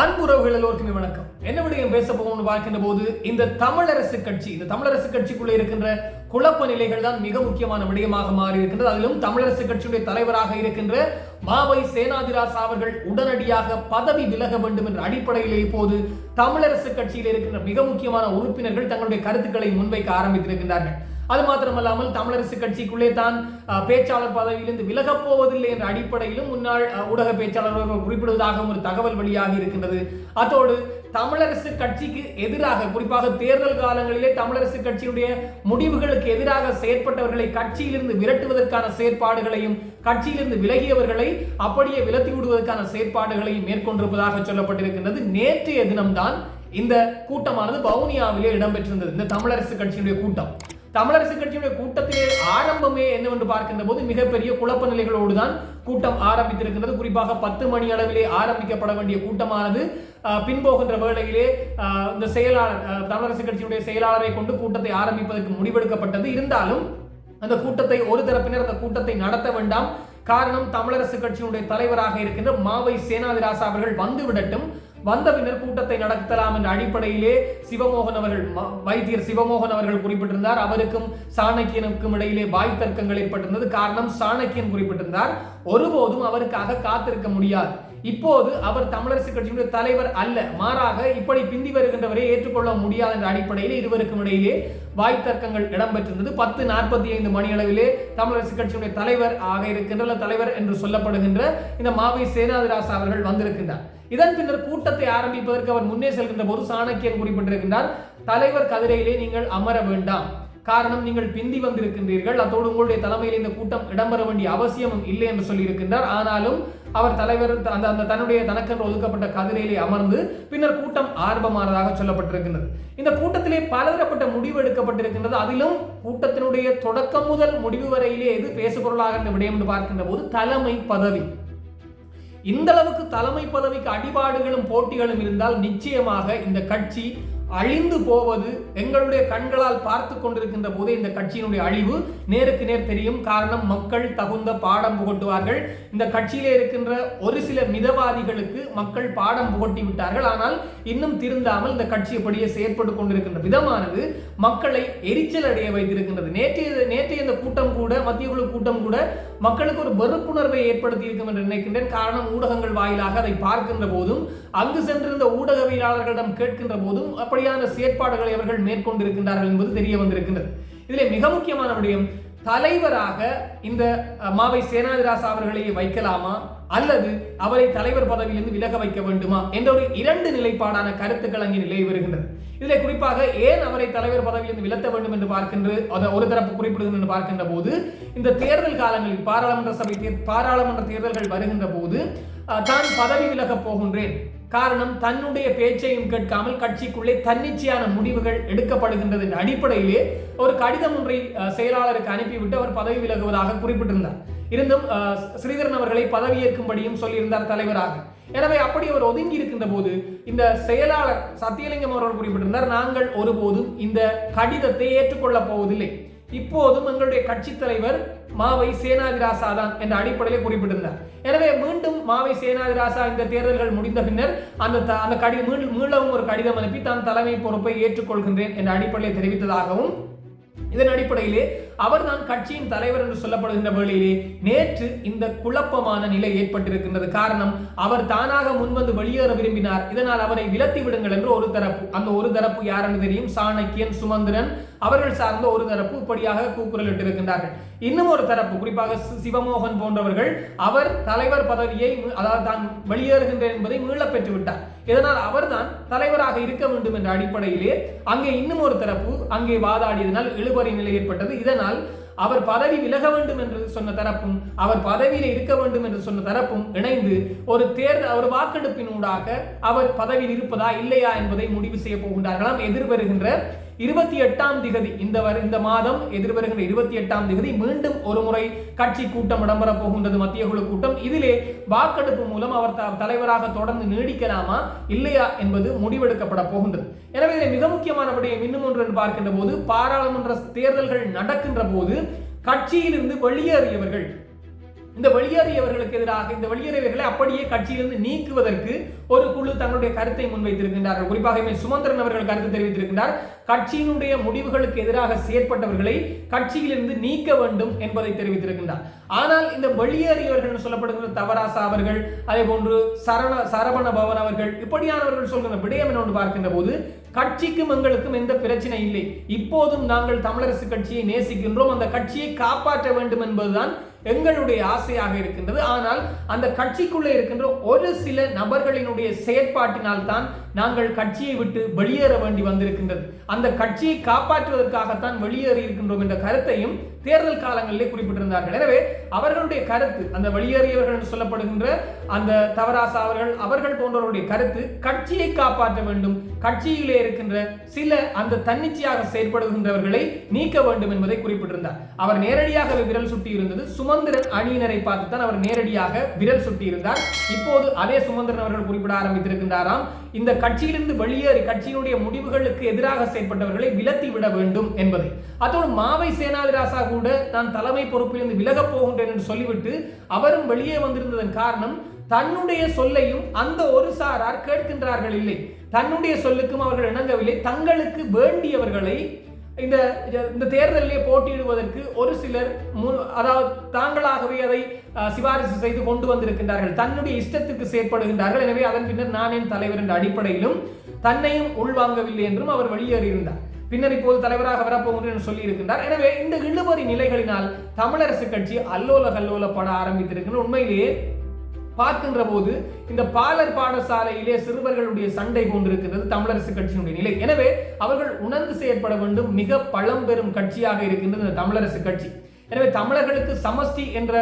அன்புறவுகள் எல்லோருக்குமே வணக்கம். என்ன விடயம் பேச போகணும்னு பார்க்கின்ற போது இந்த தமிழரசு கட்சி இந்த தமிழரசு கட்சிக்குள்ளே இருக்கின்ற குழப்ப நிலைகள் தான் மிக முக்கியமான விடயமாக மாறி இருக்கின்றது அதிலும் தமிழரசு கட்சியுடைய தலைவராக இருக்கின்ற மாவை சேனாதிராஸ் அவர்கள் உடனடியாக பதவி விலக வேண்டும் என்ற அடிப்படையில் இப்போது தமிழரசு கட்சியில் இருக்கின்ற மிக முக்கியமான உறுப்பினர்கள் தங்களுடைய கருத்துக்களை முன்வைக்க ஆரம்பித்திருக்கின்றார்கள். அது மாத்திரமல்லாமல் தமிழரசு கட்சிக்குள்ளே தான் பேச்சாளர் பதவியிலிருந்து விலகப் போவதில்லை என்ற அடிப்படையிலும் முன்னாள் ஊடக பேச்சாளர்கள் குறிப்பிடுவதாக ஒரு தகவல் வெளியாகி இருக்கின்றது. அதோடு தமிழரசு கட்சிக்கு எதிராக குறிப்பாக தேர்தல் காலங்களிலே தமிழரசு கட்சியினுடைய முடிவுகளுக்கு எதிராக செயற்பட்டவர்களை கட்சியிலிருந்து விரட்டுவதற்கான செயற்பாடுகளையும் கட்சியிலிருந்து விலகியவர்களை அப்படியே விலத்தி விடுவதற்கான செயற்பாடுகளையும் மேற்கொண்டிருப்பதாக சொல்லப்பட்டிருக்கின்றது. நேற்றைய தினம்தான் இந்த கூட்டமானது வவுனியாவிலே இடம்பெற்றிருந்தது. இந்த தமிழரசு கட்சியினுடைய கூட்டம். தமிழரசு கட்சியுடைய கூட்டத்திலே ஆரம்பமே என்னவென்று பார்க்கின்ற போது மிகப்பெரிய குழப்ப நிலைகளோடு தான் கூட்டம் ஆரம்பித்திருக்கின்றது. குறிப்பாக பத்து மணி அளவிலே ஆரம்பிக்கப்பட வேண்டிய கூட்டமானது பின்போகின்ற வேளையிலே இந்த செயலாளர் தமிழரசு கட்சியுடைய செயலாளரை கொண்டு கூட்டத்தை ஆரம்பிப்பதற்கு முடிவெடுக்கப்பட்டது. இருந்தாலும் அந்த கூட்டத்தை ஒரு தரப்பினர் அந்த கூட்டத்தை நடத்த வேண்டாம். காரணம் தமிழரசு கட்சியினுடைய தலைவராக இருக்கின்ற மாவை சேனாதிராசா அவர்கள் வந்து விடட்டும் வந்த பின்னர் கூட்டத்தை நடத்தலாம் என்ற அடிப்படையிலே சிவமோகன் அவர்கள் ம- வைத்தியர் சிவமோகன் அவர்கள் குறிப்பிட்டிருந்தார். அவருக்கும் சாணக்கியனுக்கும் இடையிலே வாய் தர்க்கங்கள் ஏற்பட்டிருந்தது. காரணம் சாணக்கியன் குறிப்பிட்டிருந்தார். ஒருபோதும் அவருக்காக காத்திருக்க முடியாது. இப்போது அவர் தமிழரசு கட்சியினுடைய தலைவர் அல்ல. மாறாக இப்படி பிந்தி வருகின்றவரை ஏற்றுக்கொள்ள முடியாது என்ற அடிப்படையில் இருவருக்கும் இடையிலே வாய் தர்க்கங்கள் இடம்பெற்றிருந்தது. பத்து நாற்பத்தி ஐந்து மணி அளவிலே தமிழரசு கட்சியினுடைய தலைவர் ஆக இருக்கின்ற தலைவர் என்று சொல்லப்படுகின்ற இந்த மாவை சேனாதிராசா அவர்கள் வந்திருக்கின்றார். இதன் பின்னர் கூட்டத்தை ஆரம்பிப்பதற்கு அவர் முன்னே செல்கின்ற போது சாணக்கியன் குறிப்பிட்டிருக்கின்றார் தலைவர் கதிரையிலே நீங்கள் அமர வேண்டாம். காரணம் நீங்கள் பிந்தி வந்திருக்கின்றீர்கள். அத்தோடு உங்களுடைய தலைமையில் இந்த கூட்டம் இடம்பெற வேண்டிய அவசியமும் இல்லை என்று சொல்லியிருக்கின்றார். ஆனாலும் அவர் தலைவர் த- அந்த அந்த தன்னுடைய தனக்கென்று ஒதுக்கப்பட்ட கதிரையிலே அமர்ந்து பின்னர் கூட்டம் ஆரம்பமானதாக சொல்லப்பட்டிருக்கின்றது. இந்த கூட்டத்திலே பலதரப்பட்ட முடிவு எடுக்கப்பட்டிருக்கின்றது. அதிலும் கூட்டத்தினுடைய தொடக்கம் முதல் முடிவு வரையிலே எது பேசுபொருளாக விடயம் என்று பார்க்கின்ற போது தலைமை பதவி. இந்த அளவுக்கு தலைமை பதவிக்கு அடிபாடுகளும் போட்டிகளும் இருந்தால் நிச்சயமாக இந்த கட்சி அழிந்து போவது எங்களுடைய கண்களால் பார்த்து கொண்டிருக்கின்ற போது இந்த கட்சியினுடைய அழிவு நேருக்கு நேர் தெரியும். காரணம் மக்கள் தகுந்த பாடம் புகட்டுவார்கள். இந்த கட்சியிலே இருக்கின்ற ஒரு சில மிதவாதிகளுக்கு மக்கள் பாடம் புகட்டி விட்டார்கள். ஆனால் இன்னும் திருந்தாமல் இந்த கட்சி அப்படியே செயற்பட்டு கொண்டிருக்கின்ற விதமானது மக்களை எரிச்சல் அடைய வைத்திருக்கின்றது. நேற்றைய நேற்றைய இந்த கூட்டம் கூட மத்திய குழு கூட்டம் கூட மக்களுக்கு ஒரு வெறுப்புணர்வை ஏற்படுத்தி இருக்கும் என்று நினைக்கின்றேன். காரணம் ஊடகங்கள் வாயிலாக அதை பார்க்கின்ற போதும் அங்கு சென்றிருந்த ஊடகவியலாளர்களிடம் கேட்கின்ற போதும் அப்படியான செயற்பாடுகளை அவர்கள் மேற்கொண்டிருக்கின்றார்கள் என்பது தெரிய வந்திருக்கின்றது. இதில் மிக முக்கியமான விடயம் தலைவராக இந்த மாவை சேனாதிராசா அவர்களை வைக்கலாமா? அல்லது அவரை தலைவர் பதவியிலிருந்து விலக வைக்க வேண்டுமா? என்ற ஒரு இரண்டு நிலைப்பாடான கருத்துக்கள் அங்கே நிலை வருகின்றது. இதில் குறிப்பாக ஏன் அவரை தலைவர் பதவியிலிருந்து விலத்த வேண்டும் என்று பார்க்கின்ற அதை ஒரு தரப்பு குறிப்பிடுகிறது என்று பார்க்கின்ற போது இந்த தேர்தல் காலங்களில் பாராளுமன்ற சபை தேர் பாராளுமன்ற தேர்தல்கள் வருகின்ற போது தான் பதவி விலகப் போகின்றேன். காரணம் தன்னுடைய பேச்சையும் கேட்காமல் கட்சிக்குள்ளே தன்னிச்சையான முடிவுகள் எடுக்கப்படுகின்றது என்ற அடிப்படையிலே ஒரு கடிதம் ஒன்றை செயலாளருக்கு அனுப்பிவிட்டு அவர் பதவி விலகுவதாக குறிப்பிட்டிருந்தார். இருந்தும் ஸ்ரீதரன் அவர்களை பதவியேற்கும்படியும் சொல்லியிருந்தார் தலைவராக. எனவே அப்படி அவர் ஒதுங்கி இருக்கின்ற போது இந்த செயலாளர் சத்தியலிங்கம் அவர்கள் குறிப்பிட்டிருந்தார் நாங்கள் ஒருபோதும் இந்த கடிதத்தை ஏற்றுக்கொள்ளப் போவதில்லை. இப்போதும் எங்களுடைய கட்சி தலைவர் மாவை சேனாதிராசா தான் என்ற அடிப்படையில் குறிப்பிட்டிருந்தார். எனவே மீண்டும் மாவை சேனாதிராசா இந்த தேர்தல்கள் முடிந்த பின்னர் அந்த த- அந்த கடிதம் மீண்டும் மீளவும் ஒரு கடிதம் அனுப்பி தான் தலைமை பொறுப்பை ஏற்றுக்கொள்கின்றேன் என்ற அடிப்படையில் தெரிவித்ததாகவும் இதன் அடிப்படையிலே அவர்தான் கட்சியின் தலைவர் என்று சொல்லப்படுகின்ற வேளையிலே நேற்று இந்த குழப்பமான நிலை ஏற்பட்டிருக்கின்றது. காரணம் அவர் தானாக முன்வந்து வெளியேற விரும்பினார். இதனால் அவரை விலத்தி விடுங்கள் என்று ஒரு தரப்பு அந்த ஒரு தரப்பு யாரென்று தெரியும்? சாணக்கியன் சுமந்திரன். அவர்கள் சார்ந்த ஒரு தரப்பு இப்படியாக கூக்குரலிட்டிருக்கின்றார்கள். இன்னும் ஒரு தரப்பு குறிப்பாக சிவமோகன் போன்றவர்கள் அவர் தலைவர் பதவியை அதாவது தான் வெளியேறுகின்றேன் என்பதை மீள பெற்று விட்டார் இதனால் அவர்தான் தலைவராக இருக்க வேண்டும் என்ற அடிப்படையிலே அங்கே இன்னும் ஒரு தரப்பு அங்கே வாதாடியதனால் இழுபறி நிலை ஏற்பட்டது. இதனால் அவர் பதவி விலக வேண்டும் என்று சொன்ன தரப்பும் அவர் பதவியில் இருக்க வேண்டும் என்று சொன்ன தரப்பும் இணைந்து ஒரு தேர்தல் ஒரு வாக்கெடுப்பின் ஊடாக அவர் பதவியில் இருப்பதா இல்லையா என்பதை முடிவு செய்ய போகின்றார்களாம் எதிர்வருகின்ற இருபத்தி எட்டாம் திகதி. இந்த இந்த மாதம் எதிர்வருகின்ற இருபத்தி எட்டாம் திகதி மீண்டும் ஒரு முறை கட்சி கூட்டம் இடம்பெற போகின்றது. மத்திய குழு கூட்டம். இதிலே வாக்கெடுப்பு மூலம் அவர் த- தலைவராக தொடர்ந்து நீடிக்கலாமா இல்லையா என்பது முடிவெடுக்கப்பட போகின்றது. எனவே மிக முக்கியமான விடயம் இன்னும் ஒன்று என்று பார்க்கின்ற போது பாராளுமன்ற தேர்தல்கள் நடக்கின்ற போது கட்சியிலிருந்து வெளியேறியவர்கள் இந்த வெளியேறியவர்களுக்கு எதிராக இந்த வெளியேறியவர்களை அப்படியே கட்சியிலிருந்து நீக்குவதற்கு ஒரு குழு தங்களுடைய கருத்தை முன்வைத்திருக்கின்றார்கள். குறிப்பாக சுமந்திரன் அவர்கள் கருத்து தெரிவித்திருக்கின்றார். கட்சியினுடைய முடிவுகளுக்கு எதிராக செயற்பட்டவர்களை கட்சியிலிருந்து நீக்க வேண்டும் என்பதை தெரிவித்திருக்கின்றார். ஆனால் இந்த வெளியேறியவர்கள் சொல்லப்படுகிற தவராசா அவர்கள் அதே போன்று சரண சரவண பவன் அவர்கள் இப்படியானவர்கள் சொல்கிற விடயம் என்று பார்க்கின்ற போது கட்சிக்கும் எங்களுக்கும் எந்த பிரச்சனை இல்லை. இப்போதும் நாங்கள் தமிழரசு கட்சியை நேசிக்கின்றோம். அந்த கட்சியை காப்பாற்ற வேண்டும் என்பதுதான் எங்களுடைய ஆசையாக இருக்கின்றது. ஆனால் அந்த கட்சிக்குள்ளே இருக்கின்ற ஒரு சில நபர்களினுடைய செயற்பாட்டினால் தான் நாங்கள் கட்சியை விட்டு வெளியேற வேண்டி வந்திருக்கின்றது. அந்த கட்சியை காப்பாற்றுவதற்காகத்தான் வெளியேறி இருக்கின்றோம் என்ற கருத்தையும் தேர்தல் காலங்களிலே குறிப்பிட்டிருந்தார்கள். எனவே அவர்களுடைய கருத்து அந்த வெளியேறியவர்கள் என்று சொல்லப்படுகின்ற அந்த தவராசா அவர்கள் அவர்கள் போன்றவருடைய கருத்து கட்சியை காப்பாற்ற வேண்டும். கட்சியிலே இருக்கின்ற சில அந்த தன்னிச்சையாக செயற்படுகின்றவர்களை நீக்க வேண்டும் என்பதை குறிப்பிட்டிருந்தார். அவர் நேரடியாக விரல் சுட்டி இருந்தது சுமந்திரன் அணியினரை பார்த்து தான் அவர் நேரடியாக விரல் சுட்டி இருந்தார் இப்போது அதே சுமந்திரன் அவர்கள் குறிப்பிட ஆரம்பித்திருக்கின்றாராம். இந்த கட்சியிலிருந்து வெளியேறி கட்சியினுடைய முடிவுகளுக்கு எதிராக செயல்பட்டவர்களை விலத்தி விட வேண்டும் என்பதை. அதோடு மாவை சேனாதிராசா கூட நான் தலைமை பொறுப்பிலிருந்து விலகப் போகின்றேன் என்று சொல்லிவிட்டு அவரும் வெளியே வந்திருந்ததன் காரணம் தன்னுடைய சொல்லையும் அந்த ஒரு சாரார் கேட்கின்றார்கள் இல்லை. தன்னுடைய சொல்லுக்கும் அவர்கள் இணங்கவில்லை. தங்களுக்கு வேண்டியவர்களை இந்த இந்த தேர்தலிலே போட்டியிடுவதற்கு ஒரு சிலர் அதாவது தாங்களாகவே அதை சிபாரிசு செய்து கொண்டு வந்திருக்கின்றார்கள். தன்னுடைய இஷ்டத்துக்கு செயற்படுகின்றார்கள். எனவே அதன் பின்னர் நான் என் தலைவர் என்ற அடிப்படையிலும் தன்னையும் உள்வாங்கவில்லை என்றும் அவர் வெளியேறியிருந்தார். பின்னர் இப்போது தலைவராக வரப்போகிறேன் என்று சொல்லி இருக்கின்றார் எனவே இந்த இழுபறி நிலைகளினால் தமிழரசு கட்சி அல்லோல கல்லோலப்பட ஆரம்பித்திருக்கின்ற உண்மையிலேயே பார்க்கின்ற போது இந்த பாலர் பாடசாலையிலே சிறுவர்களுடைய சண்டை போன்றிருக்கிறது தமிழரசு கட்சியினுடைய நிலை. எனவே அவர்கள் உணர்ந்து செயற்பட வேண்டும். மிக பழம்பெரும் கட்சியாக இருக்கின்றது இந்த தமிழரசு கட்சி. எனவே தமிழர்களுக்கு சமஷ்டி என்ற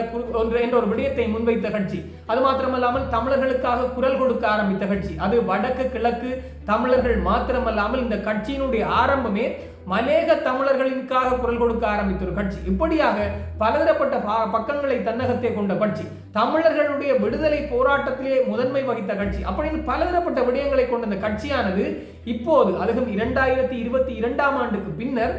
என்ற ஒரு விடயத்தை முன்வைத்த கட்சி. அது மாத்திரமல்லாமல் தமிழர்களுக்காக குரல் கொடுக்க ஆரம்பித்த கட்சி. அது வடக்கு கிழக்கு தமிழர்கள் மாத்திரமல்லாமல் இந்த கட்சியினுடைய ஆரம்பமே மலேக தமிழர்களின்காக குரல் கொடுக்க ஆரம்பித்த ஒரு கட்சி. இப்படியாக பலதரப்பட்ட பக்கங்களை தன்னகத்தை கொண்ட கட்சி. தமிழர்களுடைய விடுதலை போராட்டத்திலே முதன்மை வகித்த கட்சி. அப்படின்னு பலதரப்பட்ட விடயங்களை கொண்ட இந்த கட்சியானது இப்போது அதுவும் இரண்டாயிரத்தி இருபத்தி இரண்டாம் ஆண்டுக்கு பின்னர்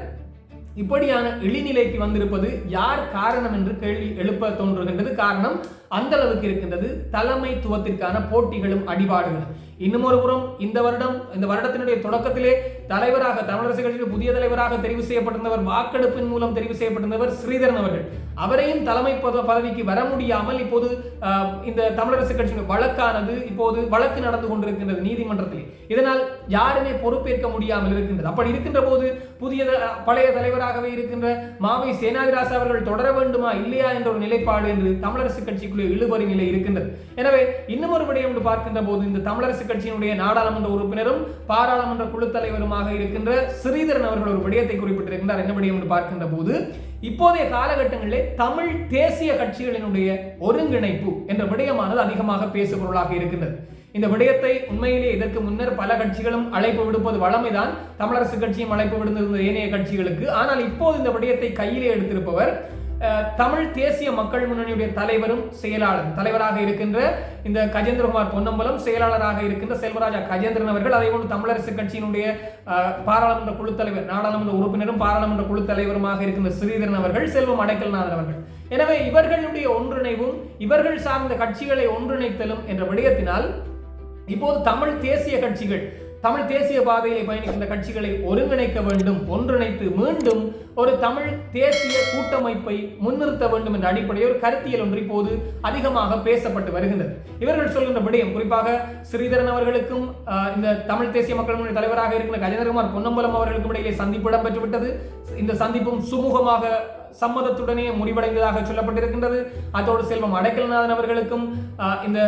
இப்படியான இழிநிலைக்கு வந்திருப்பது யார் காரணம் என்று கேள்வி எழுப்ப தோன்றுகின்றது. காரணம் அந்த அளவுக்கு இருக்கின்றது தலைமைத்துவத்திற்கான போட்டிகளும் அடிபாடுகளும். இன்னும் ஒரு புறம் இந்த வருடம் இந்த வருடத்தினுடைய தொடக்கத்திலே தலைவராக தமிழரசு கட்சியில் புதிய தலைவராக தெரிவு செய்யப்பட்டிருந்தவர் வாக்கெடுப்பின் மூலம் தெரிவு செய்யப்பட்டிருந்தவர் ஸ்ரீதரன் அவர்கள். அவரையும் தலைமை பதவிக்கு வர முடியாமல் இப்போது இந்த தமிழரசு கட்சியின் வழக்கானது இப்போது வழக்கு நடந்து கொண்டிருக்கின்றது நீதிமன்றத்தில். இதனால் யாருமே பொறுப்பேற்க முடியாமல் இருக்கின்றது. அப்படி இருக்கின்ற போது புதிய பழைய தலைவராகவே இருக்கின்ற மாவை சேனாதிராச அவர்கள் தொடர வேண்டுமா இல்லையா என்ற ஒரு நிலைப்பாடு என்று தமிழரசு கட்சிக்குள்ளே இழுபறி நிலை இருக்கின்றது. எனவே இன்னும் ஒரு விடயம் என்று பார்க்கின்ற போது இந்த தமிழரசு கட்சியினுடைய நாடாளுமன்ற உறுப்பினரும் பாராளுமன்ற குழு தலைவருமாக இருக்கின்ற ஸ்ரீதரன் அவர்கள் ஒரு விடயத்தை குறிப்பிட்டிருக்கின்றார். என்ன விடயம் என்று பார்க்கின்ற போது இப்போதைய காலகட்டங்களிலே தமிழ் தேசிய கட்சிகளினுடைய ஒருங்கிணைப்பு என்ற விடயமானது அதிகமாக பேசுபொருளாக இருக்கின்றது. இந்த விடயத்தை உண்மையிலே இதற்கு முன்னர் பல கட்சிகளும் அழைப்பு விடுப்பது வளமைதான் தமிழரசு கட்சியும் அழைப்பு விடுந்திருந்த ஏனைய கட்சிகளுக்கு. ஆனால் இப்போது இந்த விடயத்தை கையிலே எடுத்திருப்பவர் தமிழ் தேசிய மக்கள் முன்னணியுடைய தலைவரும் செயலாளர் தலைவராக இருக்கின்ற இந்த கஜேந்திரகுமார் பொன்னம்பலம் செயலாளராக இருக்கின்ற செல்வராஜா கஜேந்திரன் அவர்கள் அதே போன்று தமிழரசு கட்சியினுடைய பாராளுமன்ற குழு தலைவர் நாடாளுமன்ற உறுப்பினரும் பாராளுமன்ற குழு தலைவருமாக இருக்கின்ற ஸ்ரீதரன் அவர்கள் செல்வம் அடைக்கல்நாதன் அவர்கள். எனவே இவர்களுடைய ஒன்றிணைவும் இவர்கள் சார்ந்த கட்சிகளை ஒன்றிணைத்தலும் என்ற விடயத்தினால் இப்போது தமிழ் தேசிய கட்சிகள் தமிழ் தேசிய பாதையிலே பயணிக்கின்ற கட்சிகளை ஒருங்கிணைக்க வேண்டும் ஒன்றிணைத்து மீண்டும் ஒரு தமிழ் தேசிய கூட்டமைப்பை முன்னிறுத்த வேண்டும் என்ற அடிப்படையில் ஒரு கருத்தியல் ஒன்று இப்போது அதிகமாக பேசப்பட்டு வருகின்றது. இவர்கள் சொல்கின்ற விடயம் குறிப்பாக ஸ்ரீதரன் அவர்களுக்கும் இந்த தமிழ் தேசிய மக்கள் முன்னணி தலைவராக இருக்கிற கஜேந்திரகுமார் பொன்னம்பலம் அவர்களுக்கும் இடையிலே சந்திப்பு இடம்பெற்றுவிட்டது. இந்த சந்திப்பும் சுமூகமாக சம்மதத்துடனே முடிவடைந்ததாக சொல்லப்பட்டிருக்கின்றது. அதோடு செல்வம் அடைக்கல்நாதன் அவர்களுக்கும் இந்த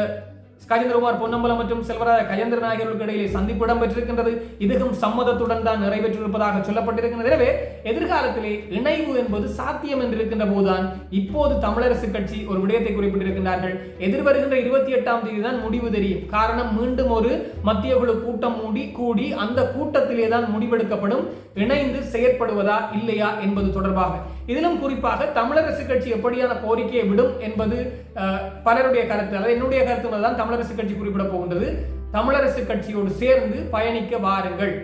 கஜேந்திரகுமார் பொன்னம்பலம் மற்றும் செல்வராஜ கஜேந்திர நாயகர்களுக்கு இடையிலே சந்திப்பு இடம்பெற்றிருக்கின்றது. இதுவும் சம்மதத்துடன் தான் நிறைவேற்றிருப்பதாக சொல்லப்பட்டிருக்கின்றது. எனவே எதிர்காலத்திலே இணைவு என்பது சாத்தியம் என்றிருக்கின்ற போதுதான் இப்போது தமிழரசு கட்சி ஒரு விடயத்தை குறிப்பிட்டிருக்கின்றார்கள். எதிர்வருகின்ற இருபத்தி எட்டாம் தேதி தான் முடிவு தெரியும். காரணம் மீண்டும் ஒரு மத்திய குழு கூட்டம் மூடி கூடி அந்த கூட்டத்திலே தான் முடிவெடுக்கப்படும். இணைந்து செயற்படுவதா இல்லையா என்பது தொடர்பாக. இதிலும் குறிப்பாக தமிழரசு கட்சி எப்படியான கோரிக்கையை விடும் என்பது பலருடைய கருத்து. அதாவது என்னுடைய கருத்து தான் தமிழரசு கட்சி குறிப்பிட போகின்றது. தமிழரசு கட்சியோடு சேர்ந்து பயணிக்க வாருங்கள்.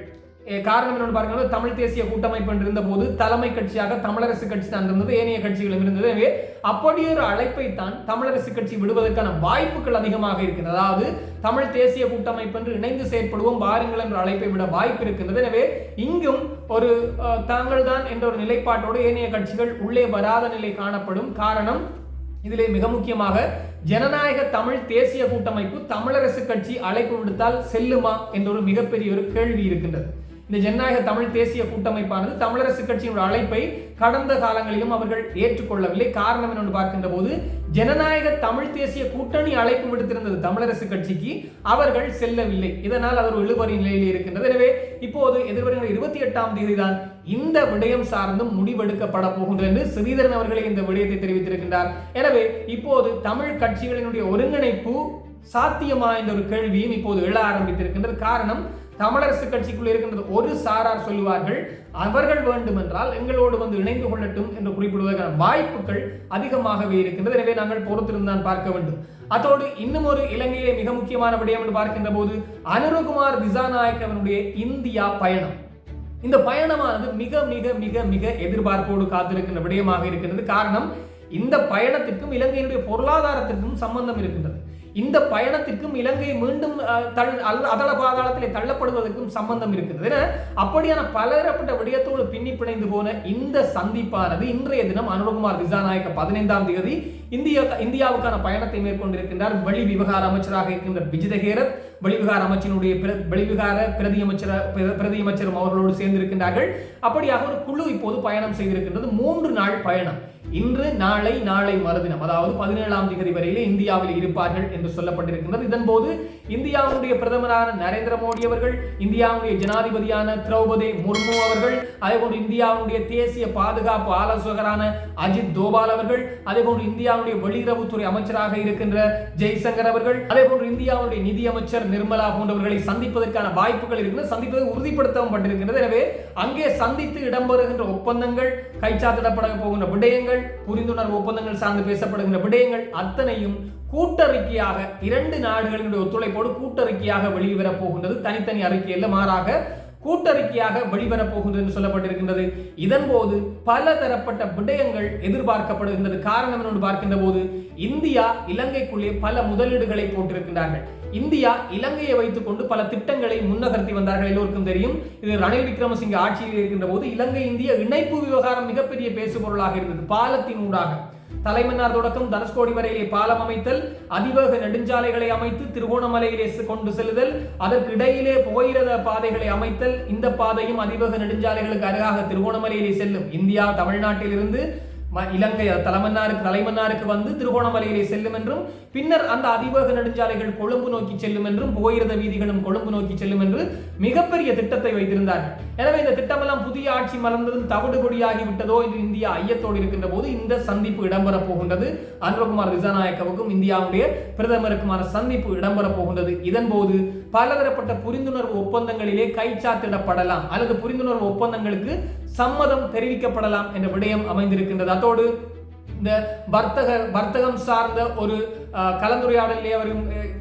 காரணம் என்னென்னு பாருங்கள் தமிழ் தேசிய கூட்டமைப்பு என்று இருந்தபோது தலைமை கட்சியாக தமிழரசு கட்சி தான் இருந்தது ஏனைய கட்சிகளும் இருந்தது. எனவே அப்படி ஒரு அழைப்பை தான் தமிழரசு கட்சி விடுவதற்கான வாய்ப்புகள் அதிகமாக இருக்கிறது அதாவது தமிழ் தேசிய கூட்டமைப்பு என்று இணைந்து செயற்படுவோம் வாருங்கள் என்ற அழைப்பை விட வாய்ப்பு இருக்கின்றது. எனவே இங்கும் ஒரு தாங்கள் தான் என்ற ஒரு நிலைப்பாட்டோடு ஏனைய கட்சிகள் உள்ளே வராத நிலை காணப்படும். காரணம் இதிலே மிக முக்கியமாக ஜனநாயக தமிழ் தேசிய கூட்டமைப்பு தமிழரசு கட்சி அழைப்பு விடுத்தால் செல்லுமா என்ற ஒரு மிகப்பெரிய ஒரு கேள்வி இருக்கின்றது. இந்த ஜனநாயக தமிழ் தேசிய கூட்டமைப்பானது தமிழரசு கட்சியினுடைய அழைப்பை கடந்த காலங்களிலும் அவர்கள் ஏற்றுக்கொள்ளவில்லை. காரணம் என்னென்று பார்க்கின்ற போது ஜனநாயக தமிழ் தேசிய கூட்டணி அழைப்பு விடுத்திருந்தது தமிழரசு கட்சிக்கு. அவர்கள் செல்லவில்லை. இதனால் அவர் ஒரு இழுபறி நிலையில் இருக்கின்றது. எனவே இப்போது எதிர்வருகிற இருபத்தி எட்டாம் தேதி தான் இந்த விடயம் சார்ந்தும் முடிவெடுக்கப்பட போகின்றது என்று ஸ்ரீதரன் அவர்களே இந்த விடயத்தை தெரிவித்திருக்கின்றார். எனவே இப்போது தமிழ் கட்சிகளினுடைய ஒருங்கிணைப்பு சாத்தியமா என்ற ஒரு கேள்வியும் இப்போது எழ ஆரம்பித்திருக்கின்றது. காரணம் தமிழரசு கட்சிக்குள் இருக்கின்றது. ஒரு சாரார் சொல்லுவார்கள் அவர்கள் வேண்டுமென்றால் எங்களோடு வந்து இணைந்து கொள்ளட்டும் என்று குறிப்பிடுவதற்கான வாய்ப்புகள் அதிகமாகவே இருக்கின்றது. எனவே நாங்கள் பொறுத்திருந்தான் பார்க்க வேண்டும். அதோடு இன்னும் ஒரு இலங்கையிலே மிக முக்கியமான விடயம் என்று பார்க்கின்ற போது அனுரகுமார் திசாநாயக் அவருடைய இந்தியா பயணம். இந்த பயணமானது மிக மிக மிக மிக எதிர்பார்ப்போடு காத்திருக்கின்ற விடயமாக இருக்கின்றது. காரணம் இந்த பயணத்திற்கும் இலங்கையினுடைய பொருளாதாரத்திற்கும் சம்பந்தம் இருக்கின்றது. இந்த பயணத்திற்கும் இலங்கை மீண்டும் தள் அதள பாதாளத்திலே தள்ளப்படுவதற்கும் சம்பந்தம் இருக்கிறது. என அப்படியான பலதரப்பட்ட விடயத்தோடு பின்னி பிணைந்து போன இந்த சந்திப்பானது இன்றைய தினம் அனுரகுமார் திசாநாயக்க பதினைந்தாம் தேதி இந்திய இந்தியாவுக்கான பயணத்தை மேற்கொண்டிருக்கின்றார். வெளி விவகார அமைச்சராக இருக்கின்ற விஜிதகேரத் வெளிவிகார அமைச்சினுடைய பிர- வெளிவிகார பிரதி அமைச்சர் பிரதி அமைச்சரும் அவர்களோடு சேர்ந்திருக்கின்றார்கள். அப்படியாக ஒரு குழு இப்போது பயணம் செய்திருக்கின்றது. மூன்று நாள் பயணம். இன்று நாளை நாளை மறுதினம் அதாவது பதினேழாம் தேதி வரையிலே இந்தியாவில் இருப்பார்கள் என்று சொல்லப்பட்டிருக்கின்றது. இதன் போது இந்தியாவுடைய பிரதமரான நரேந்திர மோடி அவர்கள் இந்தியாவுடைய ஜனாதிபதியான திரௌபதி முர்மு அவர்கள் அதேபோன்று இந்தியாவுடைய தேசிய பாதுகாப்பு ஆலோசகரான அஜித் தோபால் அவர்கள் அதேபோன்று இந்தியாவுடைய வெளியுறவுத்துறை அமைச்சராக இருக்கின்ற ஜெய்சங்கர் அவர்கள் அதேபோன்று இந்தியாவுடைய நிதி அமைச்சர் நிர்மலா போன்றவர்களை சந்திப்பதற்கான வாய்ப்புகள் இருக்கின்றன சந்திப்பதை உறுதிப்படுத்தவும் பட்டிருக்கின்றது. எனவே அங்கே சந்தித்து இடம்பெறுகின்ற ஒப்பந்தங்கள் கைச்சாத்திடப்பட போகின்ற விடயங்கள் புரிந்துணர்வு ஒப்பந்தங்கள் சார்ந்து பேசப்படுகின்ற விடயங்கள் அத்தனையும் கூட்டறிக்கையாக இரண்டு நாடுகளினுடைய ஒத்துழைப்போடு கூட்டறிக்கையாக வெளிவரப் போகின்றது. தனித்தனி அறிக்கையில் மாறாக கூட்டறிக்கையாக வெளிவரப்போகின்றது என்று சொல்லப்பட்டிருக்கின்றது. இதன் போது பல தரப்பட்ட விடயங்கள் எதிர்பார்க்கப்படுகின்றது. காரணம் என்று பார்க்கின்ற போது இந்தியா இலங்கைக்குள்ளே பல முதலீடுகளை போட்டிருக்கின்றார்கள். இந்தியா இலங்கையை வைத்துக் கொண்டு பல திட்டங்களை முன்னகர்த்தி வந்தார்கள். எல்லோருக்கும் தெரியும் இது ரணில் விக்ரமசிங்க ஆட்சியில் இருக்கின்ற போது இலங்கை இந்திய இணைப்பு விவகாரம் மிகப்பெரிய பேசுபொருளாக இருந்தது. பாலத்தின் ஊடாக. தலைமன்னார் தொடக்கம் தனுஷ்கோடி வரையிலே பாலம் அமைத்தல் அதிவேக நெடுஞ்சாலைகளை அமைத்து திருகோணமலையிலே கொண்டு செல்லுதல் அதற்கு இடையிலே புகையிரத பாதைகளை அமைத்தல் இந்த பாதையும் அதிவேக நெடுஞ்சாலைகளுக்கு அருகாக திருகோணமலையிலே செல்லும். இந்தியா தமிழ்நாட்டிலிருந்து இலங்கை தலைமன்னாருக்கு தலைமன்னாருக்கு வந்து திருகோணமலையிலே செல்லும் என்றும் பின்னர் அந்த அதிவேக நெடுஞ்சாலைகள் கொழும்பு நோக்கி செல்லும் என்றும் புகையிரத வீதிகளும் கொழும்பு நோக்கி செல்லும் என்று மிகப்பெரிய திட்டத்தை வைத்திருந்தார்கள். எனவே இந்த திட்டமெல்லாம் புதிய ஆட்சி மலர்ந்ததும் தவிடு விட்டதோ என்று இந்தியா ஐயத்தோடு இருக்கின்ற போது இந்த சந்திப்பு இடம்பெறப் போகின்றது. அனுரகுமார் திசாநாயக்கவுக்கும் இந்தியாவுடைய பிரதமருக்குமான சந்திப்பு இடம்பெறப் போகின்றது. இதன் போது பலதரப்பட்ட புரிந்துணர்வு ஒப்பந்தங்களிலே கைச்சாத்திடப்படலாம் அல்லது புரிந்துணர்வு ஒப்பந்தங்களுக்கு சம்மதம் தெரிவிக்கப்படலாம் என்ற விடயம் அமைந்திருக்கின்றது. அதோடு இந்த வர்த்தக வர்த்தகம் சார்ந்த ஒரு கலந்துரையாடலே கலந்துரையாடலிலே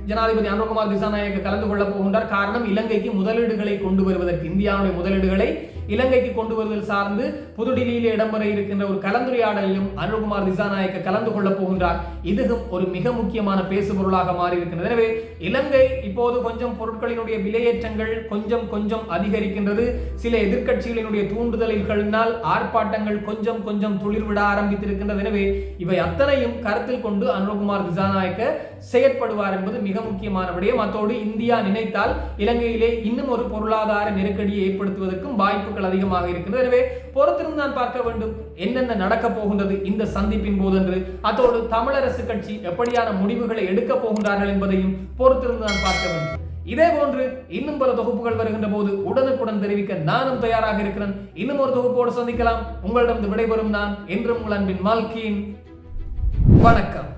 ஜனாதிபதி அனுகுமார் திசாநாயக்க கலந்து கொள்ளப் போகின்றார். காரணம் இலங்கைக்கு முதலீடுகளை கொண்டு வருவதற்கு இந்தியாவுடைய முதலீடுகளை இலங்கைக்கு கொண்டு வருதல் சார்ந்து புதுடில்லியில் இடம்பெற இருக்கின்ற ஒரு கலந்துரையாடலிலும் அனுகுமார் திசாநாயக்க கலந்து கொள்ளப் போகின்றார். இதுவும் ஒரு மிக முக்கியமான பேசுபொருளாக மாறி இருக்கின்றது எனவே இலங்கை இப்போது கொஞ்சம் பொருட்களினுடைய விலையேற்றங்கள் கொஞ்சம் கொஞ்சம் அதிகரிக்கின்றது. சில எதிர்க்கட்சிகளினுடைய தூண்டுதல்களினால் ஆர்ப்பாட்டங்கள் கொஞ்சம் கொஞ்சம் துளிர்விட ஆரம்பித்திருக்கின்றது. எனவே இவை அத்தனையும் கருத்தில் கொண்டு அனுகுமார் திசாநாயக்க செயற்படுவார் என்பது மிக முக்கியமான விடயம். அத்தோடு இந்தியா நினைத்தால் இலங்கையிலே இன்னும் ஒரு பொருளாதார நெருக்கடியை ஏற்படுத்துவதற்கும் வாய்ப்புகள் அதிகமாக இருக்கின்றது எனவே பொறுத்திருந்து நான் பார்க்க வேண்டும். என்னென்ன நடக்க போகின்றது இந்த சந்திப்பின் போது என்று அதோடு தமிழரசு கட்சி எப்படியான முடிவுகளை எடுக்கப் போகின்றார்கள் என்பதையும் பொறுத்திருந்து நான் பார்க்க வேண்டும். இதே போன்று இன்னும் பல தொகுப்புகள் வருகின்ற போது உடனுக்குடன் தெரிவிக்க நானும் தயாராக இருக்கிறேன். இன்னும் ஒரு தொகுப்போடு சந்திக்கலாம். உங்களிடம் விடைபெறும் நான் என்றும் உங்கள் அன்பின் மால்கியின் வணக்கம்.